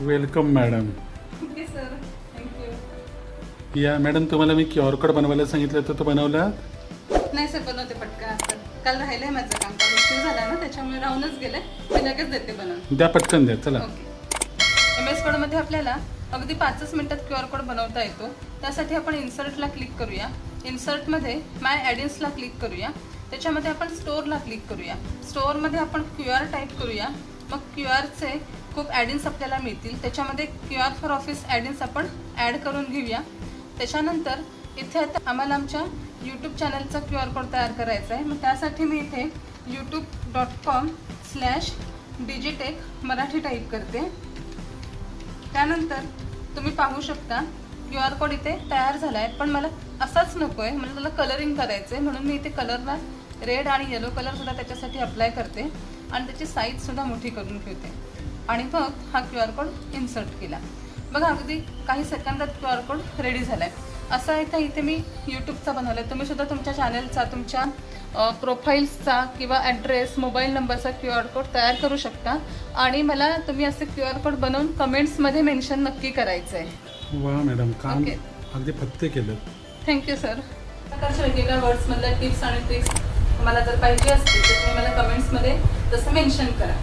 Welcome madam. Okay sir. Thank you या madam तुम्हाला मी क्यू आर कोड बनवायला सांगितलं होतं तो बनवला? नाही सर बनवते पटकन काल राहिलंय माझं काम काल उशीर झाला ना त्याच्यामुळे राहूनच गेले. मी लगेच देते बनवून. द्या पटकन द्या चला. एम एस कोडमध्ये आपल्याला अगदी पाचच मिनिटात क्यू आर कोड बनवता येतो. त्यासाठी आपण इन्सर्टला क्लिक करूया. इन्सर्टमध्ये माय ॲडिन्सला क्लिक करूया. त्याच्यामध्ये आपण स्टोअरला क्लिक करूया. स्टोअरमध्ये आपण क्यू आर टाईप करूया. मग क्यू आरचे खूप ॲडिन्स आपल्याला मिळतील. त्याच्यामध्ये Q R for office add ins आपण ॲड करून घेऊया. त्याच्यानंतर इथे आता आम्हाला आमच्या यूट्यूब चॅनलचा क्यू आर कोड तयार करायचा आहे. मग त्यासाठी मी इथे YouTube dot com slash Digitech Marathi type करते. त्यानंतर तुम्ही पाहू शकता क्यू आर कोड इथे तयार झाला आहे पण मला असाच नको आहे मला त्याला कलरिंग करायचं आहे म्हणून मी इथे कलरला रेड आणि येलो कलरसुद्धा त्याच्यासाठी अप्लाय करते. आणि त्याची साईजसुद्धा मोठी करून ठेवते. आणि मग हा क्यू आर कोड इन्सर्ट केला. बघा अगदी काही सेकंदात क्यू आर कोड रेडी झाला आहे असं आहे का इथे मी यूट्यूबचा बनवला आहे तुम्ही सुद्धा तुमच्या चॅनलचा तुमच्या प्रोफाईल्सचा किंवा ॲड्रेस मोबाईल नंबरचा क्यू आर कोड तयार करू शकता. आणि मला तुम्ही असे क्यू आर कोड बनवून कमेंट्समध्ये मेन्शन नक्की करायचं आहे वा मॅडम काम ओके. अगदी फत्ते केलं. थँक्यू सर प्रकारच्या वेगवेगळ्या वर्ड्समधल्या टिप्स आणि ट्रिक्स मला जर पाहिजे असतील तर तुम्ही मला कमेंट्समध्ये तसं मेन्शन करा.